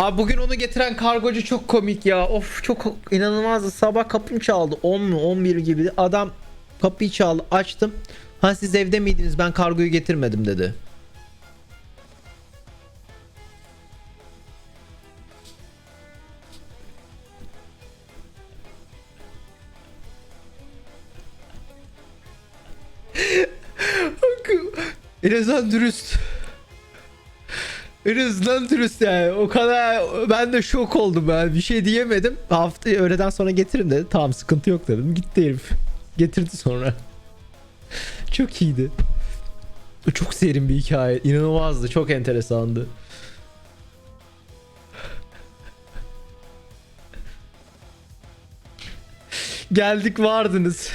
Abi bugün onu getiren kargocu çok komik ya. Of çok inanılmazdı. Sabah kapım çaldı. 10 mu 11 gibi. Adam kapıyı çaldı. Açtım. Ha siz evde miydiniz? Ben kargoyu getirmedim dedi. En azından dürüst. Dürüst yani. O kadar ben de şok oldum ben. Bir şey diyemedim. Hafta öğleden sonra getirin dedi. Tamam sıkıntı yok dedim. Gitti herif. Getirdi sonra. Çok iyiydi. Çok serin bir hikaye. İnanılmazdı. Çok enteresandı. Geldik vardınız.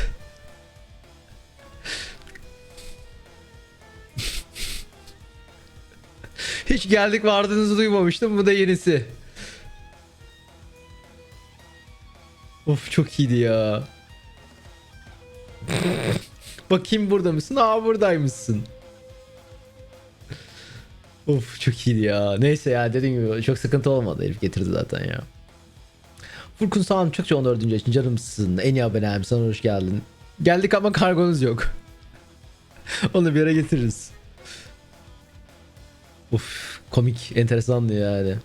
Hiç geldik vardığınızı duymamıştım. Bu da yenisi. Of çok iyiydi ya. Bakayım burada mısın? Aa buradaymışsın. Of çok iyiydi ya. Neyse ya dediğim gibi çok sıkıntı olmadı. Herif getirdi zaten ya. Furkun sağ olun çok 14. yaşın canımsın. En iyi abonem sana hoş geldin. Geldik ama kargonuz yok. Onu bir yere getiririz. Uf komik enteresandı yani.